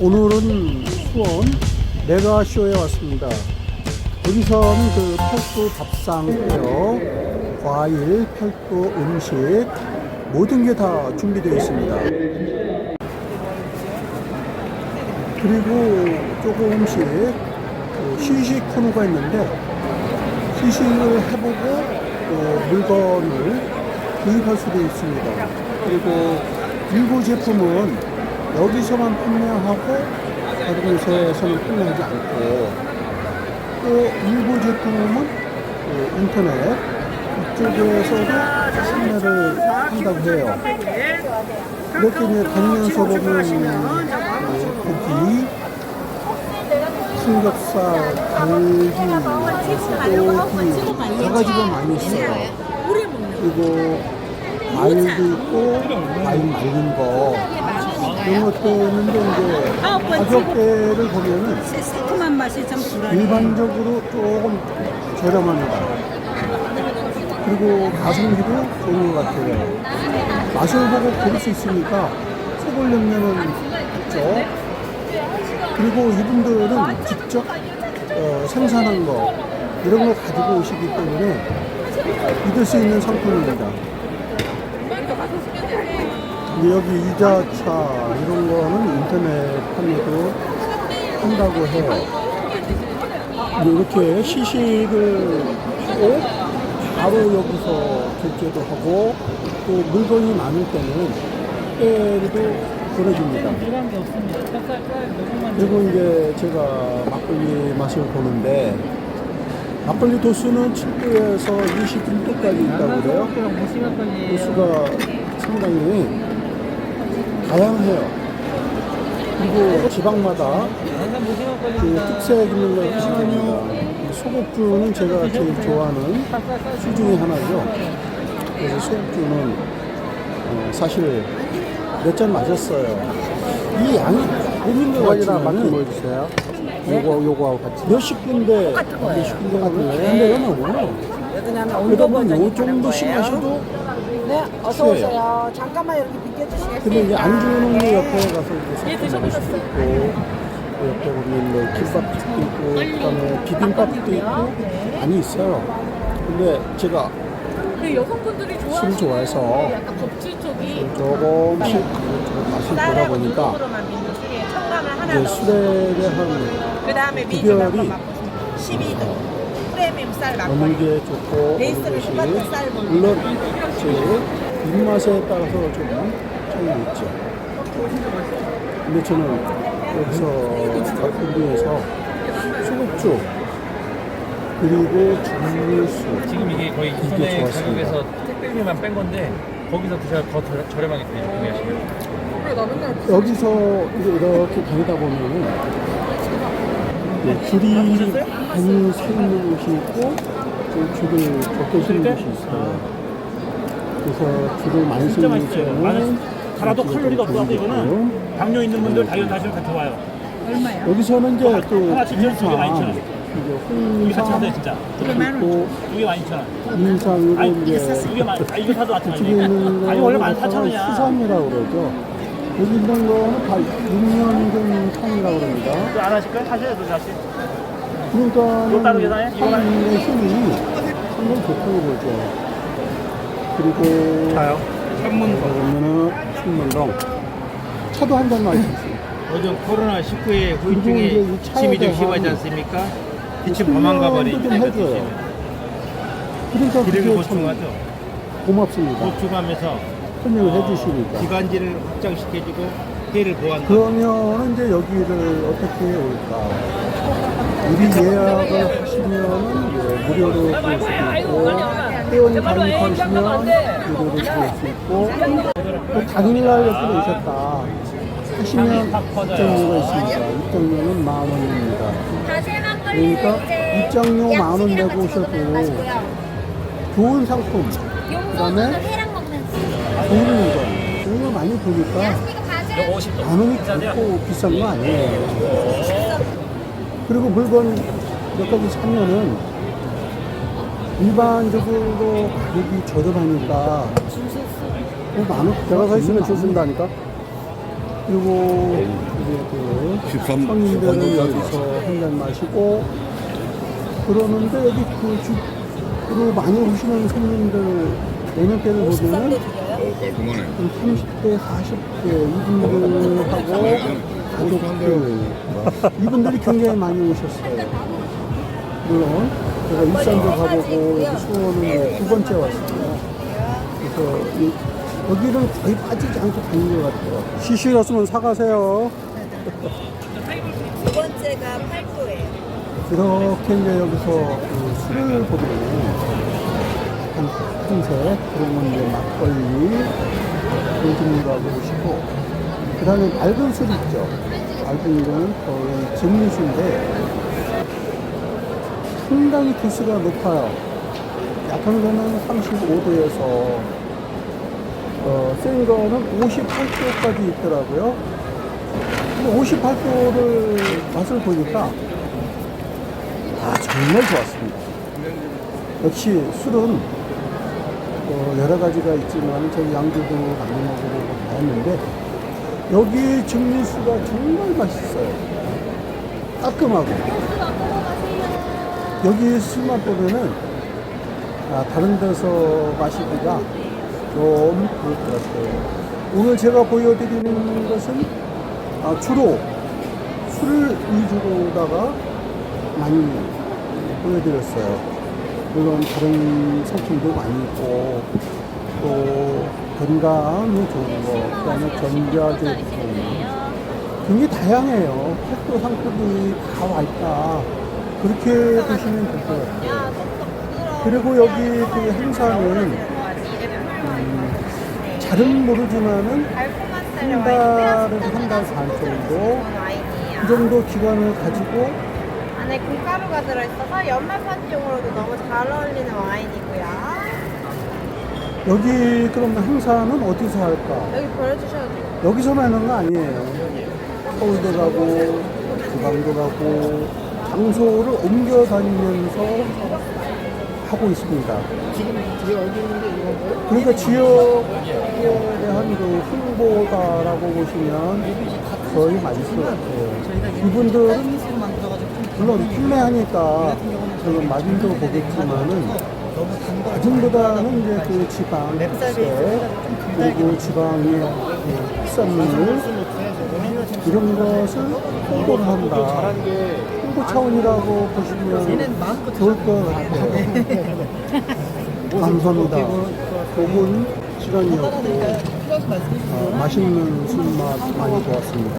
오늘은 수원 메가쇼에 왔습니다. 여기서는 그 팔도 밥상표, 과일, 팔도 음식 모든 게 다 준비되어 있습니다. 그리고 조금씩 그 시식 코너가 있는데 시식을 해보고 또 물건을 구입할 수도 있습니다. 그리고 일부 제품은 여기서만 판매하고 다른 곳에서는 판매하지 않고 또 일부 제품은 그 인터넷 이쪽에서도 판매를 한다고 해요. 이렇게 이제 다니면서 보면 그 고기, 삼겹살, 갈비, 소고기 가가지고 많이 있어요. 그리고 과일도 있고 과일 말린 거 이런 것도 있는데 이제 가격대를 보면은 새콤한 맛이 참 불안해. 일반적으로 조금 저렴합니다. 그리고 가성비도 좋은 것 같아요. 맛을 보고 고를 수 있으니까 속을 염려는 없죠. 그리고 이분들은 직접 어, 생산한 거 이런 거 가지고 오시기 때문에 믿을 수 있는 상품입니다. 근데 여기 이자차 이런 거는 인터넷 판매도 한다고 해요. 이렇게 시식을 하고 바로 여기서 결제도 하고 또 물건이 많을 때는 때도 보내줍니다. 그리고 이제 제가 막걸리 맛을 보는데 막걸리 도수는 7도에서 21도까지 있다고 그래요. 도수가 상당히 다양해요. 그리고 지방마다 그 특색 있는 걸 하십니다. 소곡주는 제가 제일 좋아하는 술 중에 하나죠. 그래서 소곡주는 어, 사실 몇 잔 마셨어요. 이 양이 고민도 가지랑 맛좀 같지만은 보여주세요. 요거 요거하고 같이. 몇 식구인데 몇 식구 같은데 근데 얘는 오늘 그냥 요 정도씩 마셔도 네, 어서 취해요. 오세요. 잠깐만 여기 비켜주시겠어요? 근데 이제 안주는 뭐 옆에 가서 섞어 먹을 수도 있고 그 옆에 보면 뭐 김밥도 있고 그다음에 비빔밥도 있고 많이 있어요. 근데 제가 그 여성분들이 술 좋아하시는 좋아해서 약간 껍질 쪽이 조금씩 맛을 보다 보니까 하나 이제 넣고 술에 대한 그 다음에 미주 비결이 몇번 맛보시면 12도 프리미엄 쌀 어느 막걸리. 게 좋고 어느 베이스를 것이 똑같은 쌀 먹는 물론 제 입맛에 따라서 좀 차이가 있죠. 근데 저는 여기서 중에서 소국주 그리고 주물수. 지금 이게 거의 이게 좋았습니다. 가격에서 택배비만 뺀 건데 거기서 드셔야 더 저- 저렴하게 구매하시면 여기서 이제 이렇게 다니다 보면은 네, 줄이 많이 서 있는 곳이 있고 또 줄을 적게 서는 곳이 있어요. 그래서 줄을 많이 진짜 맛있어요. 곳은 달아도 칼로리가 좀 없어서 이거는. 당뇨 있는 분들 다이어트 하시면 같이 와요. 여기서는 이제 또 하나씩 좀 두개 많이 인상, 쳐요. 이게 같이 홍삼 진짜. 있고 두개 많이 천 원. 인상 이거 아니 이제 이게 많. 아 이거 사도 같은 이쪽에 있는 아니 원래 거는 만 사천 원이야. 수삼이라고 그러죠. 여기 있는 거는 다 6년 된 통이라고 그럽니다. 그거 안 하실 거예요? 하셔야 돼 다시. 그러니까 따로 계산해? 이거 하나? 의 힘이 상당히 좋다고 보죠. 그리고 자요. 여기 보면은 충문동 차도 한 잔 마실 수 있어요. 요즘 코로나 19의 그리고 이제 후유증에 이 차에 침이 좀 심하지 않습니까? 기침 범한 좀 가버리니까 해줘요. 그러니까 기력을 그게 참 보충하죠. 고맙습니다. 보충하면서 설명을 해주시니까. 기관지를 확장시켜주고 폐를 보완. 그러면 이제 여기를 어떻게 올까? 미리 예약을 하시면은 뭐 무료로 볼 수도 있고, 회원이 가입하시면 무료로 볼 수 있고, 또 당일날 옆에 오셨다 하시면 입장료가 있습니다. 입장료는 만 원입니다. 그러니까 입장료 만 원 내고 오셔도 좋은 상품, 그 다음에 좋은 물건, 이런 거 많이 보니까 만 원이 그렇고 비싼 거 아니에요. 그리고 물건 몇 가지 사면은 일반적으로 가격이 저렴하니까 어, 만 원, 제가 서 있으면 줄 쓴다니까. 그리고 이제 그 13 성인들은 여기서 한 잔 마시고 그러는데 여기 그 주로 많이 오시는 손님들 내년 때를 보면은 깔끔하네. 한 30대, 40대 이분들하고 가족들 이분들이 굉장히 많이 오셨어요. 물론 제가 일산도 가보고 여기 수원은 두 번째 왔습니다. 그래서 이- 여기는 거의 빠지지 않고 다니는 것 같아요. 시시였으면 사가세요. 두 번째가 팔도예요. 이렇게 이제 여기서 그 술을 보면 한 큰색 그러면 이제 막걸리 그런 종류라고 보시고 그 다음에 맑은 술 있죠 맑은 이거는 거의 증류수인데 상당히 도수가 높아요 약한 거는 35도에서 어, 센 거는 58도까지 있더라고요 58도를 맛을 보니까 아, 정말 좋았습니다. 역시 술은 어, 여러 가지가 있지만 저희 양주도 많이 먹어보고 다 했는데 여기 증류수가 정말 맛있어요. 깔끔하고 여기 술맛 보면은 아, 다른 데서 마시기가 좀 그럴 것 같아요. 오늘 제가 보여드리는 것은 아, 주로 술을 위주로다가 많이 보여드렸어요. 물론 다른 상품도 많이 있고 또 건강에 좋은 거, 그다음에 전자제품 굉장히 다양해요. 택도 상품이 다 와 있다. 그렇게 보시면 될 것 같아요. 그리고 여기 그 행사는 음, 잘은 모르지만은 한 달에서 한달 반 정도 그 정도 기간을 가지고 안에 금가루가 들어있어서 연말 파티용으로도 너무 잘 어울리는 와인이고요. 여기 그럼 행사는 어디서 할까? 여기 보여주셔도 돼요. 여기서만 하는 거 아니에요. 서울도 가고, 지방도 가고, 장소를 옮겨 다니면서 하고 있습니다. 지금 뒤에 어디 있는데 이건가요? 그러니까 지역에 대한 그 홍보다라고 보시면 거의 맞을 것 같아요. 이분들은 물론 판매하니까 저는 마진도 보겠지만은 마진보다는 이제 그 지방 세 그리고 지방의 그 특산물 이런 것을 홍보를 한다. 홍보 차원이라고 보시면 좋을 것 같아요. 감사합니다. 5분 시간이었고 어, 맛있는 술맛 많이 좋았습니다.